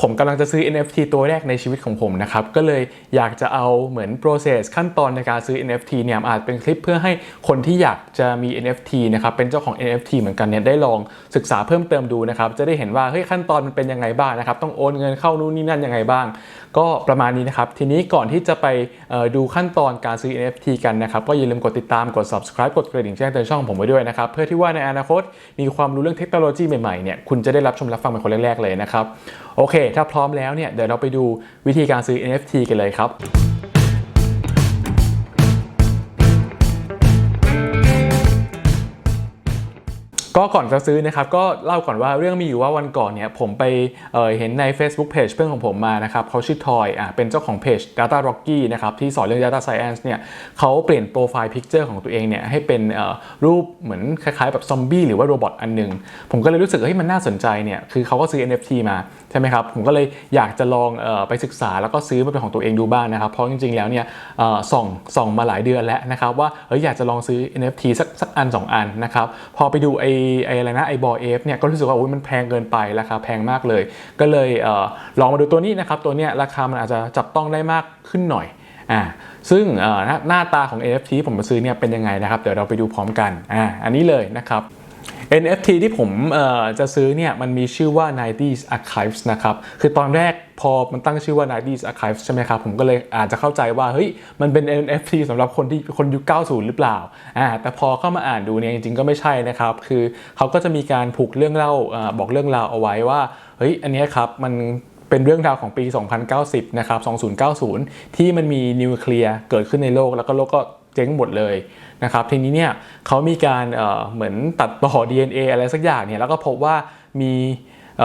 ผมกำลังจะซื้อ NFT ตัวแรกในชีวิตของผมนะครับ ก็เลยอยากจะเอาเหมือน process ขั้นตอนในการซื้อ NFT เนี่ยอาจเป็นคลิปเพื่อให้คนที่อยากจะมี NFT นะครับเป็นเจ้าของ NFT เหมือนกันเนี่ยได้ลองศึกษาเพิ่มเติมดูนะครับ จะได้เห็นว่าเฮ้ยขั้นตอนมันเป็นยังไงบ้างนะครับ ต้องโอนเงินเข้านู่นนี่นั่นยังไงบ้าง ก็ประมาณนี้นะครับ ทีนี้ก่อนที่จะไปดูขั้นตอนการซื้อ NFT กันนะครับก็อย่าลืมกดติดตามกด subscribe กดกระดิ่งแจ้งเตือนช่องผมไว้ด้วยนะครับเพื่อที่ว่าในอนาคตมีความรู้เรื่องเทคโนโลยีใหม่ๆเนี่ยคุณจะได้รับชมรับฟังเป็นคนแรกๆเลยนะครับโอเค ถ้าพร้อมแล้วเนี่ยเดี๋ยวเราไปดูวิธีการซื้อ NFT กันเลยครับ ก็ก่อนจะซื้อนะครับก็เล่าก่อนว่าเรื่องมีอยู่ว่าวันก่อนเนี่ยผมไปเเห็นใน Facebook Page เพื่อนของผมมานะครับเขาชื่อทอยอะเป็นเจ้าของเพจ Data Rocky นะครับที่สอนเรื่อง Data Science เนี่ยเขาเปลี่ยนโปรไฟล์พิกเจอร์ของตัวเองเนี่ยให้เป็นรูปเหมือนคล้ายๆแบบซอมบี้หรือว่าโรบอทอันหนึ่งผมก็เลยรู้สึกเฮ้ยมันน่าสนใจเนี่ยคือเขาก็ซื้อ NFT มาใช่ไหมครับผมก็เลยอยากจะลองออไปศึกษาแล้วก็ซื้อมาเป็นของตัวเองดูบ้างนะครับเพราะจริงๆแล้วเนี่ยส่องส่องมาหลายเดือนแล้วนะครับว่าเฮ้ยอยากจะลองซื้อ NFT สักสักอันสองอันนะครับพอไปดูไอไอ้อะไรนะไอบอเอฟเนี่ยก็รู้สึกว่าโอ้ยมันแพงเกินไปราคาแพงมากเลย ก็เลยเออลองมาดูตัวนี้นะครับตัวเนี้ยราคามันอาจจะจับต้องได้มากขึ้นหน่อยอ่าซึ่งหน้าตาของ NFT ที่ผมมาซื้อเนี่ยเป็นยังไงนะครับ เดี๋ยวเราไปดูพร้อมกันอ่าอันนี้เลยนะครับ NFT ที่ผมจะซื้อเนี่ยมันมีชื่อว่า 90s Archives นะครับ คือตอนแรกพอมันตั้งชื่อว่า 90s Archives ใช่ไหมครับ ผมก็เลยอาจจะเข้าใจว่า เฮ้ย มันเป็น NFT สำหรับคนที่คนยุค 90 หรือเปล่าอ่า แต่พอเข้ามาอ่านดูเนี่ยจริงๆ ก็ไม่ใช่นะครับ คือเขาก็จะมีการผูกเรื่องเล่าอบอกเรื่องราวเอาไว้ว่า เฮ้ย อันนี้ครับ มันเป็นเรื่องราวของปี 2090 นะครับ 2090 ที่มันมีนิวเคลียร์เกิดขึ้นในโลก แล้วก็โลกก็ เจ๊งหมดเลยนะครับทีนี้เนี่ยเขามีการเเหมือนตัดต่อ DNA อะไรสักอย่างเนี่ยแล้วก็พบว่ามีเ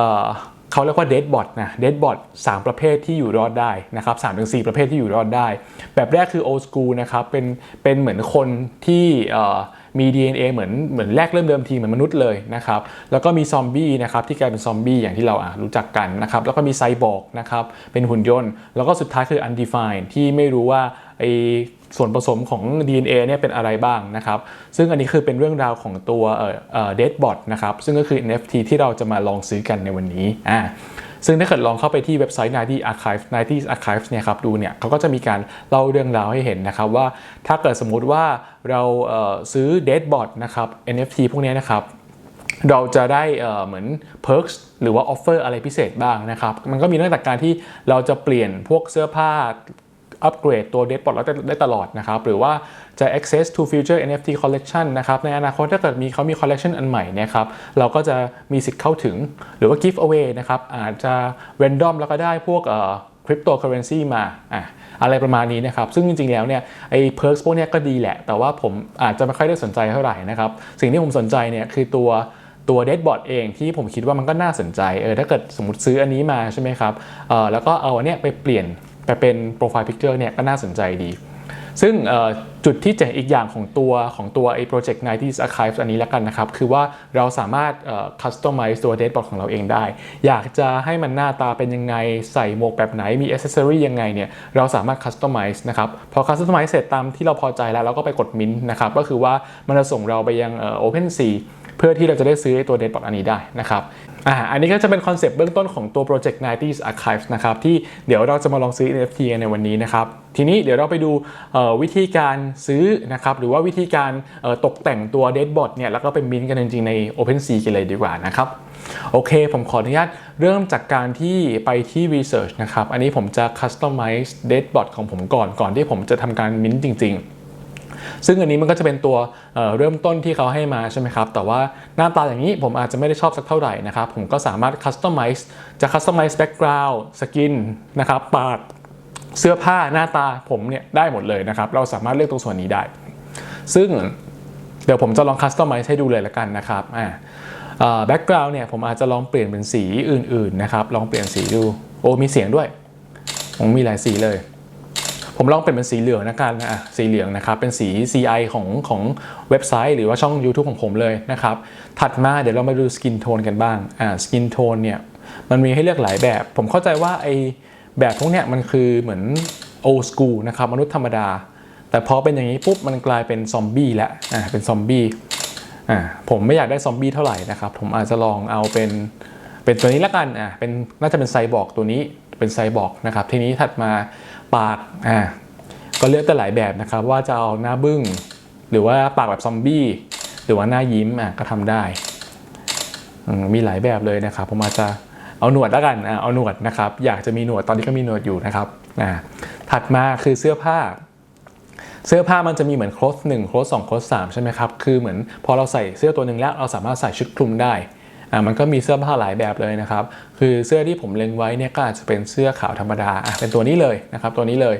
เขาเรียกว่า dead bot นะ dead bot 3ประเภทที่อยู่รอดได้นะครับ3ถึง4ประเภทที่อยู่รอดได้ แบบแรกคือ old school นะครับเป็นเป็นเหมือนคนที่เอ่อมี DNA เหมือนเหมือนแรกเริ่มเดิมทีเหมือนมนุษย์เลยนะครับแล้วก็มีซอมบี้นะครับที่กลายเป็นซอมบี้อย่างที่เราอะรู้จักกันนะครับแล้วก็มีไซบอร์กนะครับเป็นหุ่นยนต์ แล้วก็สุดท้ายคือ undefined ที่ไม่รู้ว่า ไอส่วนผสมของ DNA เนี่ยเป็นอะไรบ้างนะครับ ซึ่งอันนี้คือเป็นเรื่องราวของตัวเอ่อเอ่อ Deadbot นะครับ ซึ่งก็คือ NFT ที่เราจะมาลองซื้อกันในวันนี้อ่าซึ่งถ้าเกิดลองเข้าไปที่เว็บไซต์90 Archive 90 Archives เนี่ยครับดูเนี่ยเขาก็จะมีการเล่าเรื่องราวให้เห็นนะครับว่าถ้าเกิดสมมุติว่าเราเซื้อ Deadbot นะครับ NFT พวกนี้นะครับเราจะได้เอ่อเหมือน perks หรือว่า offer อะไรพิเศษบ้างนะครับ มันก็มีตั้งแต่การที่เราจะเปลี่ยนพวกเสื้อผ้า อัปเกรดตัว Deadbot แล้วได้ตลอดนะครับ หรือว่าจะ access to future NFT collection นะครับ ในอนาคตถ้าเกิดมีเขามี collection อันใหม่นะครับ เราก็จะมีสิทธิ์เข้าถึง หรือว่า give away นะครับ อาจจะ random แล้วก็ได้พวกเอ่อ cryptocurrency มาอะอะไรประมาณนี้นะครับ ซึ่งจริง ๆ แล้วเนี่ยไอ้ perks พวกเนี้ยก็ดีแหละ แต่ว่าผมอาจจะไม่ค่อยได้สนใจเท่าไหร่นะครับ สิ่งที่ผมสนใจเนี่ยคือตัวตัว Deadbot เองที่ผมคิดว่ามันก็น่าสนใจเออถ้าเกิดสมมติซื้ออันนี้มาใช่ไหมครับเออแล้วก็เอาอันเนี้ยไปเปลี่ยน ไปเป็นโปรไฟล์พิกเจอร์เนี่ยก็น่าสนใจดี ซึ่งจุดที่เจ๋งอีกอย่างของตัวของตัวไอ้ project 90s archives อันนี้แล้วกันนะครับ คือว่าเราสามารถ customize ตัว Deadbot ของเราเองได้ อยากจะให้มันหน้าตาเป็นยังไง ใส่หมวกแบบไหน มี accessory ยังไงเนี่ย เราสามารถ customize นะครับ พอ customize เสร็จตามที่เราพอใจแล้ว เราก็ไปกด mint นะครับ ก็คือว่ามันจะส่งเราไปยังเอ่อ OpenSea เพื่อที่เราจะได้ซื้อตัว Deadbot อันนี้ได้นะครับอ่าอันนี้ก็จะเป็นคอนเซปต์เบื้องต้นของตัว Project 90s Archives นะครับที่เดี๋ยวเราจะมาลองซื้อ NFT กันในวันนี้นะครับทีนี้เดี๋ยวเราไปดูวิธีการซื้อนะครับหรือว่าวิธีการตกแต่งตัว Deadbot เนี่ยแล้วก็ไปมินกันจริงๆใน OpenSea กันเลยดีกว่านะครับโอเค ผมขออนุญาตเริ่มจากการที่ไปที่ Research นะครับ อันนี้ผมจะ Customize Deadbot ของผมก่อนก่อนที่ผมจะทำการมินจริง ๆ ซึ่งอันนี้มันก็จะเป็นตัวเเริ่มต้นที่เขาให้มาใช่ไหมครับ แต่ว่าหน้าตาอย่างนี้ผมอาจจะไม่ได้ชอบสักเท่าไหร่นะครับ ผมก็สามารถ customize จะ customize background skin นนะครับปากเสื้อผ้าหน้าตาผมเนี่ยได้หมดเลยนะครับ เราสามารถเลือกตรงส่วนนี้ได้ ซึ่งเดี๋ยวผมจะลอง customize ให้ดูเลยละกันนะครับอ่าเอ่อ background เนี่ยผมอาจจะลองเปลี่ยนเป็นสีอื่นๆนะครับ ลองเปลี่ยนสีดู โอ้มีเสียงด้วยผมมีหลายสีเลย ผมลองเป็นเป็นสีเหลืองนะกันอะสีเหลืองนะครับเป็นสี CI ของของเว็บไซต์ หรือว่าช่อง YouTube ของผมเลยนะครับถัดมาเดี๋ยวเรามาดูสกินโทนกันบ้างอ่าสกินโทนเนี่ยมันมีให้เลือกหลายแบบ ผมเข้าใจว่าไอแบบพวกเนี้ยมันคือเหมือน old school นะครับมนุษย์ธรรมดา แต่พอเป็นอย่างนี้ปุ๊บมันกลายเป็นซอมบี้แล้วอ่าเป็นซอมบี้อ่าผมไม่อยากได้ซอมบี้เท่าไหร่นะครับผมอาจจะลองเอาเป็นเป็นตัวนี้ละกันอะเป็นน่าจะเป็นไซบอร์กตัวนี้ เป็นไซบอร์กนะครับทีนี้ถัดมาปากอะก็เลือกแต่หลายแบบนะครับ ว่าจะเอาหน้าบึ้ง หรือว่าปากแบบซอมบี้หรือว่าหน้ายิ้มอะก็ทำได้มีหลายแบบเลยนะครับผมอาจจะเอาหนวดแล้วกันอะเอาหนวดนะครับ อยากจะมีหนวดตอนนี้ก็มีหนวดอยู่นะครับอะถัดมาคือเสื้อผ้า เสื้อผ้ามันจะมีเหมือนโค้ดหนึ่งโค้ดสองโค้ดสามใช่ไหมครับ คือเหมือนพอเราใส่เสื้อตัวหนึ่งแล้วเราสามารถใส่ชุดคลุมได้ อะมันก็มีเสื้อผ้าหลายแบบเลยนะครับ คือเสื้อที่ผมเล็งไว้เนี่ยก็อาจจะเป็นเสื้อขาวธรรมดาเป็นตัวนี้เลยนะครับ ตัวนี้เลย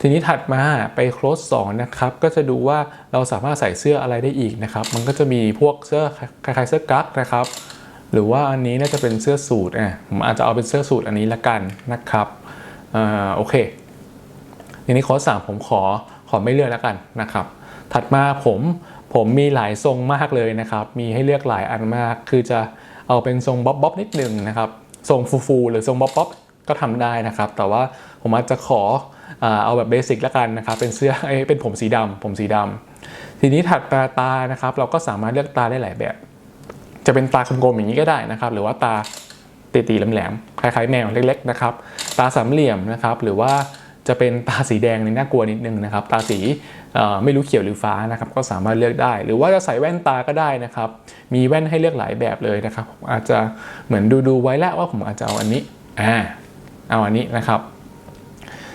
ทีนี้ถัดมาไปโค้ดสองนะครับก็จะดูว่าเราสามารถใส่เสื้ออะไรได้อีกนะครับ มันก็จะมีพวกเสื้อคล้ายๆเสื้อกั๊กนะครับ หรือว่าอันนี้น่าจะเป็นเสื้อสูทอะผมอาจจะเอาเป็นเสื้อสูทอันนี้ละกันนะครับอ่าโอเคทีนี้ข้อสามผมขอขอไม่เลือกแล้วกันนะครับ ถัดมาผมผมมีหลายทรงมากเลยนะครับ มีให้เลือกหลายอันมาก คือจะ เอาเป็นทรงบ๊อบบ๊อบนิดหนึ่งนะครับทรงฟูฟูๆหรือทรงบ๊อบบ๊อบก็ทำได้นะครับ แต่ว่าผมอาจจะขอเอาแบบเบสิกแล้วกันนะครับ เป็นเสื้อเอเป็นผมสีดำผมสีดำทีนี้ถัดมาตานะครับ เราก็สามารถเลือกตาได้หลายแบบ จะเป็นตากลมๆอย่างนี้ก็ได้นะครับ หรือว่าตาตีๆแหลมๆคล้ายๆแมวเล็กๆนะครับ ตาสามเหลี่ยมนะครับ หรือว่า จะเป็นตาสีแดงนี่น่ากลัวนิดนึงนะครับ ตาสีไม่รู้เขียวหรือฟ้านะครับ ก็สามารถเลือกได้ หรือว่าจะใส่แว่นตาก็ได้นะครับ มีแว่นให้เลือกหลายแบบเลยนะครับผมอาจจะเหมือนดูดูๆไว้แล้วว่าผมอาจจะเอาอันนี้อ่าเอาอันนี้นะครับ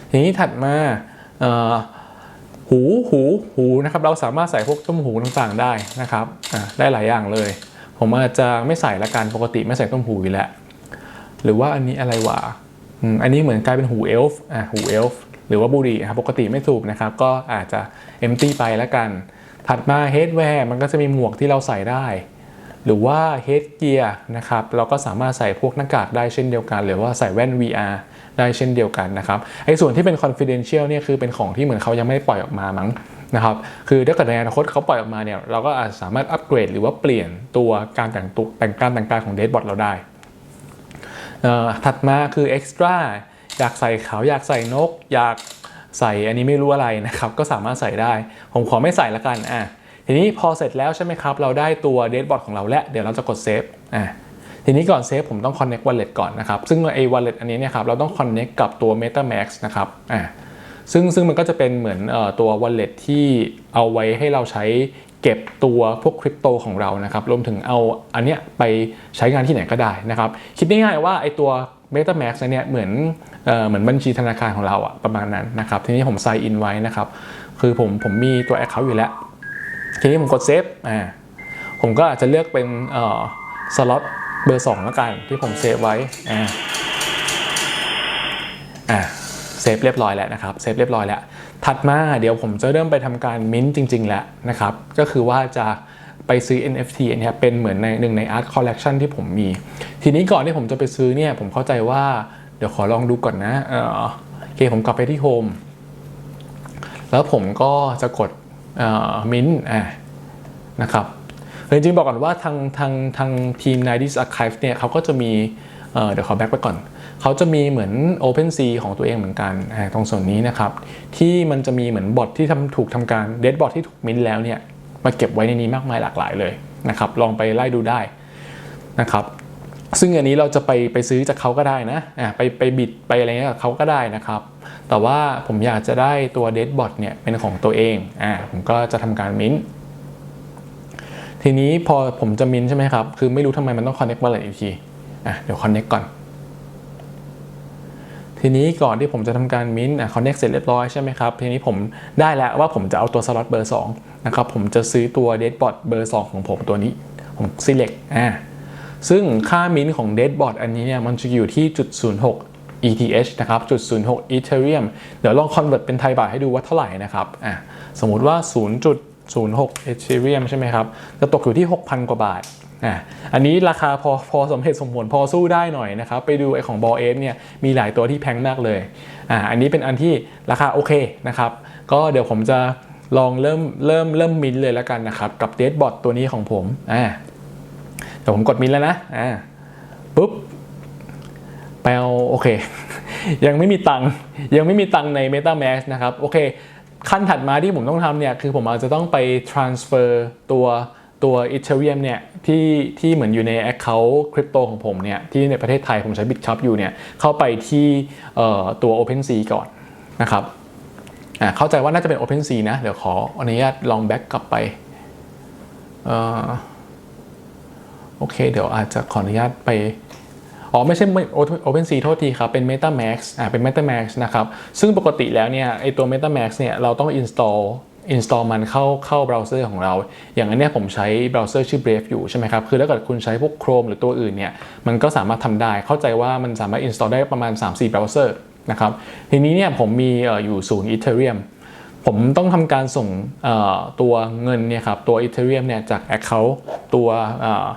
ทีนี้ถัดมาหูหูหูนะครับ เราสามารถใส่พวกต้มหูต่างๆได้นะครับได้หลายอย่างเลย ผมอาจจะไม่ใส่ละกันปกติไม่ใส่ต้มหูอยู่แล้วหรือว่าอันนี้อะไรวะ อันนี้เหมือนกลายเป็นหูเอลฟ์อะหูเอลฟ์หรือว่าบุหรี่ครับปกติไม่สูบนะครับ ก็อาจจะเอมตี้ไปแล้วกัน ถัดมาเฮดแวร์มันก็จะมีหมวกที่เราใส่ได้ หรือว่าเฮดเกียร์นะครับ เราก็สามารถใส่พวกหน้ากากได้เช่นเดียวกัน หรือว่าใส่แว่น VR ได้เช่นเดียวกันนะครับไอ้ส่วนที่เป็น confidential เนี่ยคือเป็นของที่เหมือนเขายังไม่ได้ปล่อยออกมามั้งนะครับคือถ้าเกิดในอนาคตเขาปล่อยออกมาเนี่ยเราก็อาจสามารถอัปเกรดหรือว่าเปลี่ยนตัวการแต่งตัวแต่งการแต่งกายของเด d บอทเราได้ ถัดมาคือ extra อยากใส่ขาวอยากใส่นก อยากใส่อันนี้ไม่รู้อะไรนะครับ ก็สามารถใส่ได้ ผมขอไม่ใส่ละกันอะทีนี้พอเสร็จแล้วใช่ไหมครับ เราได้ตัว d a t e b o t ของเราแล้ว เดี๋ยวเราจะกดเซฟอะทีนี้ก่อนเซฟผมต้อง connect wallet ก่อนนะครับ ซึ่งไอ้ wallet อันนี้เนี่ยครับเราต้อง connect กับตัว metamax นะครับอะซึ่งซึ่งมันก็จะเป็นเหมือนออตัว wallet ที่เอาไว้ให้เราใช้ เก็บตัวพวกคริปโตของเรานะครับรวมถึงเอาอันเนี้ยไปใช้งานที่ไหนก็ได้นะครับ คิดง่ายๆว่าไอตัว MetaMask เนี่ยเหมือนเอ่อเหมือนบัญชีธนาคารของเราอะประมาณนั้นนะครับทีนี้ผม sign in ไว้นะครับคือผมผมมีตัว Account อยู่แล้ว ทีนี้ผมกดเซฟอ่าผมก็อาจจะเลือกเป็นเอ่อสล็อตเบอร์2แล้วกันที่ผมเซฟไว้อ่าอ่า เซฟเรียบร้อยแล้วนะครับเซฟเรียบร้อยแล้ว ถัดมาเดี๋ยวผมจะเริ่มไปทำการมิ้นจริง ๆ แล้วนะครับ ก็คือว่าจะไปซื้อ NFT เนี้ยเป็นเหมือนในหนึ่งใน Art Collection ที่ผมมี ทีนี้ก่อนที่ผมจะไปซื้อเนี่ยผมเข้าใจว่าเดี๋ยวขอลองดูก่อนนะเออโอเคผมกลับไปที่ Home แล้วผมก็จะกดมิ้นอ่านะครับจริงๆบอกก่อนว่าทางทางทางทีม 90s Archive เนี่ยเขาก็จะมี เดี๋ยวขอแบ็กไปก่อน เขาจะมีเหมือน OpenSea ของตัวเองเหมือนกันตรงส่วนนี้นะครับ ที่มันจะมีเหมือนบอทที่ทำถูกทำการเดดบอทที่ถูกมิ้นแล้วเนี่ยมาเก็บไว้ในนี้มากมายหลากหลายเลยนะครับ ลองไปไล่ดูได้นะครับซึ่งอันนี้เราจะไปไปซื้อจากเขาก็ได้นะอ่าไปไปบิดไปอะไรเงี้ยกับเขาก็ได้นะครับ แต่ว่าผมอยากจะได้ตัวเดดบอทเนี่ยเป็นของตัวเองอ่าผมก็จะทำการมิ้น ทีนี้พอผมจะมิ้นใช่ไหมครับ คือไม่รู้ทำไมมันต้อง connect wallet อีกที อะเดี๋ยว connect ก่อน ทีนี้ก่อนที่ผมจะทำการมิ้นอะ connect เสร็จเรียบร้อยใช่ไหมครับ ทีนี้ผมได้แล้วว่าผมจะเอาตัวสล็อตเบอร์2นะครับ ผมจะซื้อตัว Deadbot เบอร์ 2 ของผมตัวนี้ ผม select อ่าซึ่งค่ามิ้นของ Deadbot อันนี้เนี่ยมันจะอยู่ที่จุด06 ETH นะครับจุด06 Ethereum เดี๋ยวลอง convert เป็นไทยบาทให้ดูว่าเท่าไหร่นะครับอะสมมุติว่า 0.06 Ethereum ใช่ไหมครับ จะตกอยู่ที่ 6,000 กว่าบาท อะอันนี้ราคาพอพอสมเหตุสมผลพอสู้ได้หน่อยนะครับ ไปดูไอของบอเอฟเนี่ยมีหลายตัวที่แพงมากเลยอะอันนี้เป็นอันที่ราคาโอเคนะครับ ก็เดี๋ยวผมจะลองเริ่มเริ่มเริ่มมินเลยแล้วกันนะครับ กับ Deadbot ตัวนี้ของผมอ่าเดี๋ยวผมกดมินแล้วนะอ่าปุ๊บไปเอาโอเค ยังไม่มีตังค์ยังไม่มีตังค์ใน MetaMask นะครับ โอเค ขั้นถัดมาที่ผมต้องทำเนี่ย คือผมอาจจะต้องไป transfer ตัว ตัว Ethereum เนี่ยที่ที่เหมือนอยู่ใน Account คริปโตของผมเนี่ยที่ในประเทศไทยผมใช้ Bitcup อยู่เนี่ยเข้าไปที่ตัว OpenSea ก่อนนะครับอ่าเข้าใจว่าน่าจะเป็น OpenSea นะ เดี๋ยวขออนุญาตลองแบ็กกลับไปเอ่อโอเค เดี๋ยวอาจจะขออนุญาตไปอ๋อไม่ใช่ OpenSea โทษทีครับ เป็น MetaMask อ่าเป็น MetaMask นะครับ ซึ่งปกติแล้วเนี่ยไอตัว MetaMask เนี่ยเราต้อง install install มันเข้าเข้าเบราว์เซอร์ของเรา อย่างอันเนี้ยผมใช้เบราว์เซอร์ชื่อ Brave อยู่ใช่ไหมครับ คือถ้าเกิดคุณใช้พวก Chrome หรือตัวอื่นเนี่ย มันก็สามารถทำได้ เข้าใจว่ามันสามารถ install ได้ประมาณ 3-4เบราว์เซอร์นะครับ ทีนี้เนี่ยผมมีอยู่ศูนย์ Ethereum ผมต้องทำการส่งตัวเงินเนี่ยครับตัว Ethereum เนี่ยจาก Account ตัวเอ่อ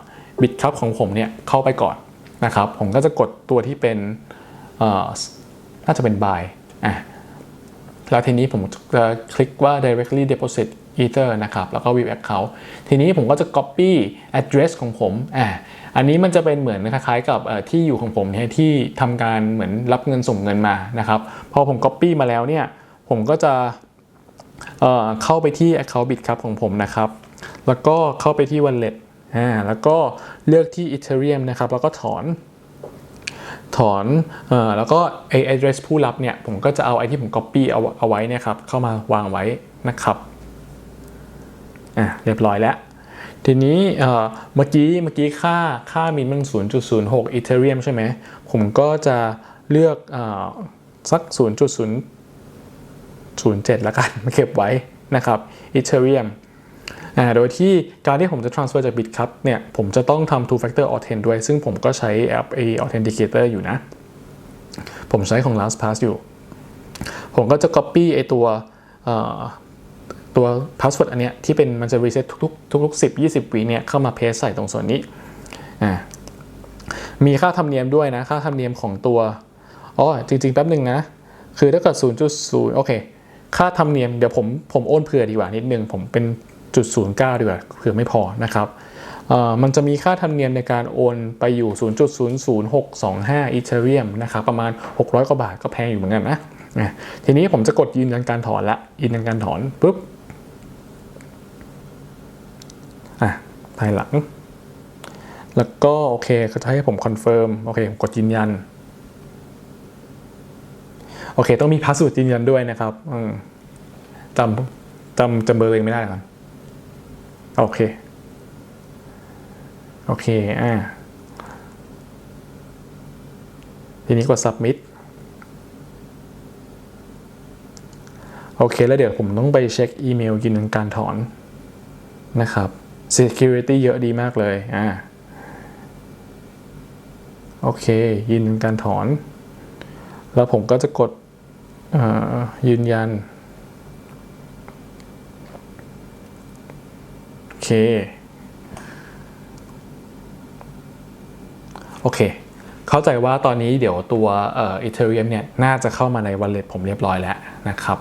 Bitcup ของผมเนี่ยเข้าไปก่อนนะครับ ผมก็จะกดตัวที่เป็นน่าจะเป็น buy อะ แล้วทีนี้ผมจะคลิกว่า directly deposit ether นะครับ แล้วก็ view account ทีนี้ผมก็จะ copy address ของผมอะอันนี้มันจะเป็นเหมือนคล้ายๆกับที่อยู่ของผมเนี่ยที่ทำการเหมือนรับเงินส่งเงินมานะครับพอผม copy มาแล้วเนี่ยผมก็จะเเข้าไปที่ Account Bitcup ของผมนะครับ แล้วก็เข้าไปที่ Wallet อ่าแล้วก็เลือกที่ Ethereum นะครับ แล้วก็ถอน ถอนอแล้วก็ไอ address ผู้รับเนี่ยผมก็จะเอาไอที่ผม copy เอาเอาไว้เนะครับเข้ามาวางไว้นะครับอะเรียบร้อยแล้ว ทีนี้เมื่อกี้เมื่อกี้ค่าค่ามินมัน 0.06 Ethereum ใช่ไหมผมก็จะเลือกอ่อสัก 0.0 07 แล้วกันมาเก็บไว้นะครับ Ethereum อ่า โดยที่การที่ผมจะ transfer จาก Bitcup เนี่ยผมจะต้องทำ two factor authent ด้วย ซึ่งผมก็ใช้แอป a authenticator อยู่นะ ผมใช้ของ LastPass อยู่ ผมก็จะ copy ไอตัวตัว password อันเนี้ยที่เป็นมันจะ reset ทุกๆทุกๆ10 20วิเนี่ยเข้ามา paste ใส่ตรงส่วนนี้อ่ามีค่าธรรมเนียมด้วยนะ ค่าธรรมเนียมของตัวอ๋อจริง ๆ แป๊บหนึ่งนะ คือถ้าเกิด0.0โอเค ค่าธรรมเนียมเดี๋ยวผมผมโอนเผื่อดีกว่านิดนึง ผมเป็น จุด09ดีกว่าเผื่อไม่พอนะครับมันจะมีค่าธรรมเนียมในการโอนไปอยู่ 0.00625 อีเทเรียมนะครับประมาณ 600 กว่าบาทก็แพงอยู่เหมือนกันนะทีนี้ผมจะกดยืนยันการถอนละยืนยันการถอนปุ๊บอะภายหลัง แล้วก็โอเคเขาจะให้ผมคอนเฟิร์มโอเคผมกดยืนยัน โอเค ต้องมีพาสเวิร์ดยืนยันด้วยนะครับจำจำจำเบอร์เองไม่ได้ก่อน โอเค โอเค อ่า ทีนี้กด submit โอเค แล้วเดี๋ยวผมต้องไปเช็คอีเมลยืนยันการถอนนะครับ security เยอะดีมากเลย อ่า โอเค ยืนยันการถอน แล้วผมก็จะกดยืนยัน โอ เคโอเค เข้าใจว่าตอนนี้เดี๋ยวตัวเอ่อ Ethereum เนี่ยน่าจะเข้ามาใน wallet ผมเรียบร้อยแล้วนะครับ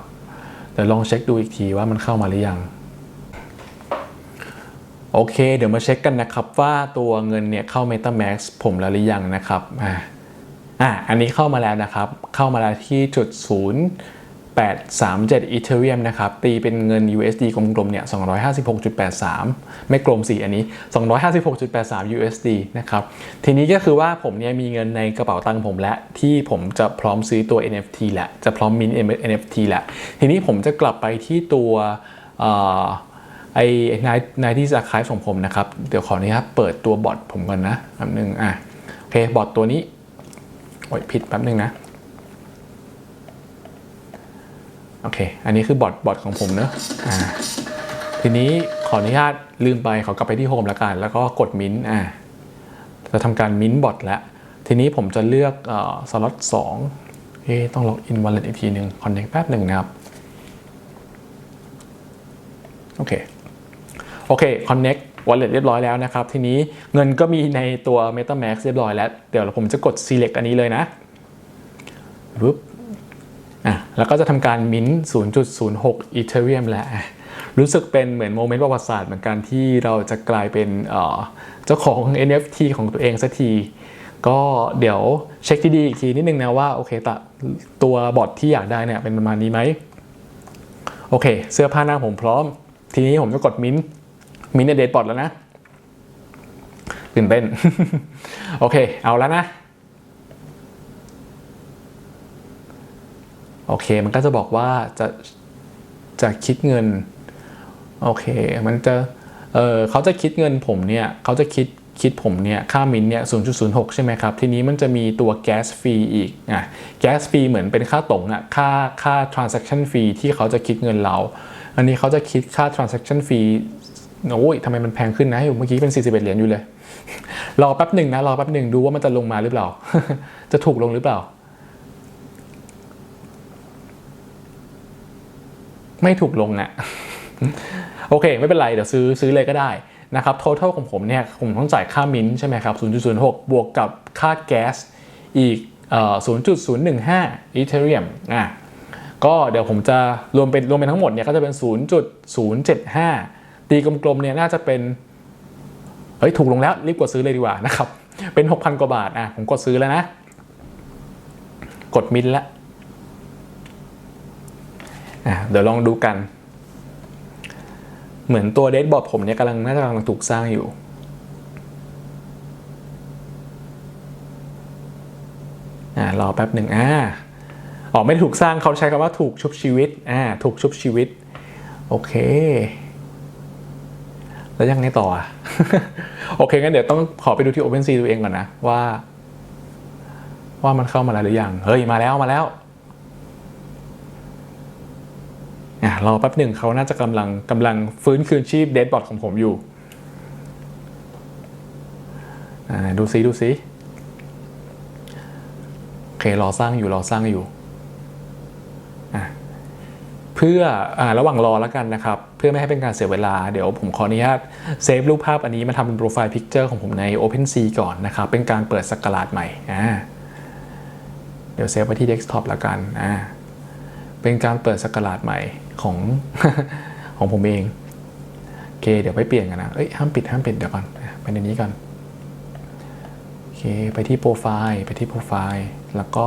เดี๋ยวลองเช็คดูอีกทีว่ามันเข้ามาหรือยังโอเค เดี๋ยวมาเช็คกันนะครับว่าตัวเงินเนี่ยเข้า MetaMask ผมแล้วหรือยังนะครับอ่าอะอันนี้เข้ามาแล้วนะครับ เข้ามาแล้วที่จุด0 8 3 8.37 Ethereum นะครับ ตีเป็นเงิน USD กลมๆ เนี่ย 256.83 ไม่กลมสิอันนี้ 256.83 USD นะครับ ทีนี้ก็คือว่าผมเนี่ยมีเงินในกระเป๋าตังค์ผมและ ที่ผมจะพร้อมซื้อตัว NFT แหละ จะพร้อมมิน NFT แหละ ทีนี้ผมจะกลับไปที่ตัวออไอ้นายนายที่จะคล้ายของผมนะครับ เดี๋ยวขออนุญาตเปิดตัวบอทผมก่อนนะแป๊บนึงอะโอเคบอทตัวนี้โอ้ยผิดแป๊บนึงนะ โอเค อันนี้คือบอทบอทของผมเนอะอ่าทีนี้ขออนุญาตลืมไปขอกลับไปที่โฮมแล้วกัน แล้วก็กดมิ้นอ่าจะทำการมิ้นบอทแล้ว ทีนี้ผมจะเลือกเอ่อสล็อตสองเอ๊ต้องล็อกอินวอลเล็ตอีกทีหนึ่งคอนเนคแป๊บหนึ่งนะครับ โอเค โอเค Connect Wallet เรียบร้อยแล้วนะครับ ทีนี้เงินก็มีในตัว MetaMask เรียบร้อยแล้ว เดี๋ยวผมจะกด select อันนี้เลยนะปุ๊บ อะแล้วก็จะทำการมิ้นท์0.06 Ethereum แล้วรู้สึกเป็นเหมือนโมเมนต์ประวัติศาสตร์เหมือนกันที่เราจะกลายเป็นเจ้าของ NFT ของตัวเองสักที ก็เดี๋ยวเช็คดีๆอีกทีนิดนึงนะว่าโอเคตะตัวบอทที่อยากได้เนี่ยเป็นประมาณนี้ไหมโอเค เสื้อผ้าหน้าผมพร้อม ทีนี้ผมจะกดมิ้นท์มินเนี่ยเดทบอทแล้วนะตื่นเต้นโอเค เอาแล้วนะ โอเค มันก็จะบอกว่าจะจะคิดเงิน โอเค มันจะ เออเขาจะคิดเงินผมเนี่ย เขาจะคิดคิดผมเนี่ยค่ามินเนี่ย 0.06 ใช่ไหมครับ ทีนี้มันจะมีตัวแก๊สฟรีอีก อะ แก๊สฟรีเหมือนเป็นค่าตรงอะ ค่าค่า transaction fee ที่เขาจะคิดเงินเรา อันนี้เขาจะคิดค่า transaction fee โอ้ยทำไมมันแพงขึ้นนะอยู่เมื่อกี้เป็น 41 เหรียญอยู่เลย รอแป๊บหนึ่งนะ รอแป๊บหนึ่งดูว่ามันจะลงมาหรือเปล่า จะถูกลงหรือเปล่า ไม่ถูกลงอะโอเค ไม่เป็นไร เดี๋ยวซื้อซื้อเลยก็ได้นะครับ total ของผมเนี่ยผมต้องจ่ายค่ามินใช่ไหมครับ 0.06 บวกกับค่าแก๊สอีกเอ่อ0.015อีเทเรียมอะก็เดี๋ยวผมจะรวมเป็นรวมเป็นทั้งหมดเนี่ยก็จะเป็น 0.075 ตีกลมๆเนี่ยน่าจะเป็น เฮ้ย ถูกลงแล้ว รีบกดซื้อเลยดีกว่านะครับ เป็น 6,000 กว่าบาทอะผมกดซื้อแล้วนะ กดมินแล้ว อะเดี๋ยวลองดูกัน เหมือนตัวเดทบอร์ดผมเนี่ยกำลังน่าจะกำลังถูกสร้างอยู่อ่ารอแป๊บหนึ่งอ่าอ๋อไม่ถูกสร้างเขาใช้คำว่าถูกชุบชีวิตอ่าถูกชุบชีวิต โอเค แล้วยังไงต่ออะโอเคงั้นเดี๋ยวต้องขอไปดูที่ OpenSea ตัวเองก่อนนะว่า ว่ามันเข้ามาแล้วหรือยัง เฮ้ย มาแล้วมาแล้ว อะรอแป๊บหนึ่งเขาน่าจะกำลังกำลังฟื้นคืนชีพเดดบอทของผมอยู่ดูซิดูซิโอเครอสร้างอยู่รอสร้างอยู่เพื่ออระหว่างรอแล้วกันนะครับ เพื่อไม่ให้เป็นการเสียเวลา เดี๋ยวผมขออนุญาตเซฟรูปภาพอันนี้มาทำเป็นโปรไฟล์พิกเจอร์ของผมใน OpenSea ก่อนนะครับ เป็นการเปิดสกราดใหม่อ่าเดี๋ยวเซฟไว้ที่เดสก์ท็อปแล้วกันอ่าเป็นการเปิดสกราดใหม่ ของของผมเองโอเค เดี๋ยวไปเปลี่ยนกันนะเอ้ยห้ามปิดห้ามปิดเดี๋ยวก่อนไปในนี้ก่อนโอเคไปที่โปรไฟล์ไปที่โปรไฟล์แล้วก็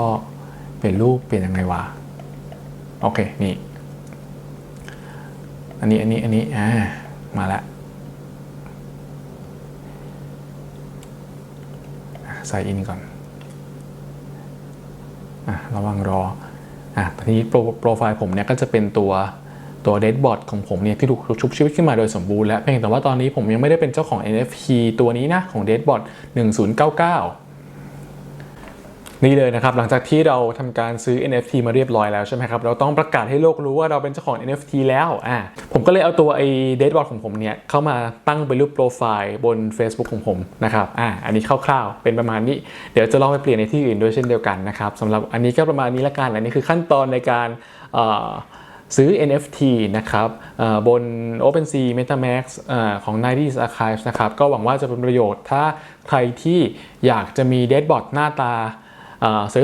เปลี่ยนรูปเปลี่ยนยังไงวะโอเคนี่อันนี้อันนี้อันนี้อ่ามาแล้วใส่อินก่อนอะระวังรอ อะทีนี้โปรไฟล์ผมเนี่ยก็จะเป็นตัวตัวเดดบอ t ของผมเนี่ยที่ถูกชุบชีวิตขึ้นมาโดยสมบูรณ์แล้วเพียงแต่ว่าตอนนี้ผมยังไม่ได้เป็นเจ้าของ NFT ตัวนี้นะของ d e a d b o t 1099 นี่เลยนะครับ หลังจากที่เราทำการซื้อ NFT มาเรียบร้อยแล้วใช่ไหมครับ เราต้องประกาศให้โลกรู้ว่าเราเป็นเจ้าของ NFT แล้วอะผมก็เลยเอาตัวไอ้ d e a d b o t ของผมเนี่ย เข้ามาตั้งเป็นรูปโปรไฟล์บน Facebook ของผมนะครับอะอันนี้คร่าวๆ เป็นประมาณนี้ เดี๋ยวจะลองไปเปลี่ยนในที่อื่นด้วยเช่นเดียวกันนะครับสำหรับอันนี้ก็ประมาณนี้ละกันอันนี้คือขั้นตอนในการซื้อ NFT นะครับเอ่อบน OpenSea MetaMask อ่อของ 90s Archives นะครับ ก็หวังว่าจะเป็นประโยชน์ถ้าใครที่อยากจะมี Deadbot หน้าตา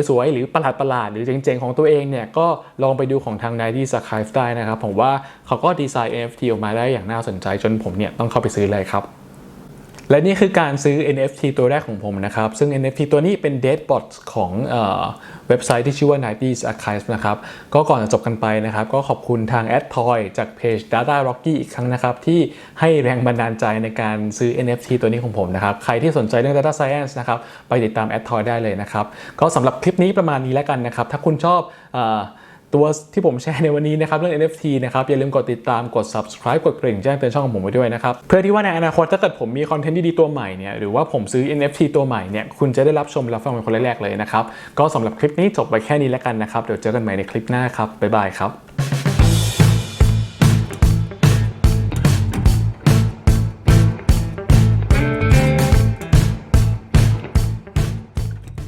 สวยๆ หรือประหลาดๆหรือเจ๋งๆ ของตัวเองเนี่ย ก็ลองไปดูของทาง 90s Archives ได้นะครับ ผมว่าเขาก็ดีไซน์ NFT ออกมาได้อย่างน่าสนใจจนผมเนี่ยต้องเข้าไปซื้อเลยครับ และนี่คือการซื้อ NFT ตัวแรกของผมนะครับ ซึ่ง NFT ตัวนี้เป็น Deadbot ของเว็บไซต์ที่ชื่อว่า 90s Archives นะครับ ก็ก่อนจะจบกันไปนะครับ ก็ขอบคุณทาง a d t o y จากเพจ Data Rocky อีกครั้งนะครับ ที่ให้แรงบันดาลใจในการซื้อ NFT ตัวนี้ของผมนะครับ ใครที่สนใจเรื่อง Data Science นะครับ ไปติดตาม a d t o y ได้เลยนะครับ ก็สำหรับคลิปนี้ประมาณนี้แล้วกันนะครับ ถ้าคุณชอบอ ตัวที่ผมแชร์ในวันนี้นะครับเรื่อง NFT นะครับอย่าลืมกดติดตามกด subscribe กดกริ่งแจ้งเตือนช่องของผมไว้ด้วยนะครับเพื่อที่ว่าในอนาคตถ้าเกิดผมมีคอนเทนต์ดีๆตัวใหม่เนี่ยหรือว่าผมซื้อ NFT ตัวใหม่เนี่ยคุณจะได้รับชมรับฟังเป็นคนแรกๆเลยนะครับก็สำหรับคลิปนี้จบไปแค่นี้แล้วกันนะครับเดี๋ยวเจอกันใหม่ในคลิปหน้าครับบ๊ายบายครับ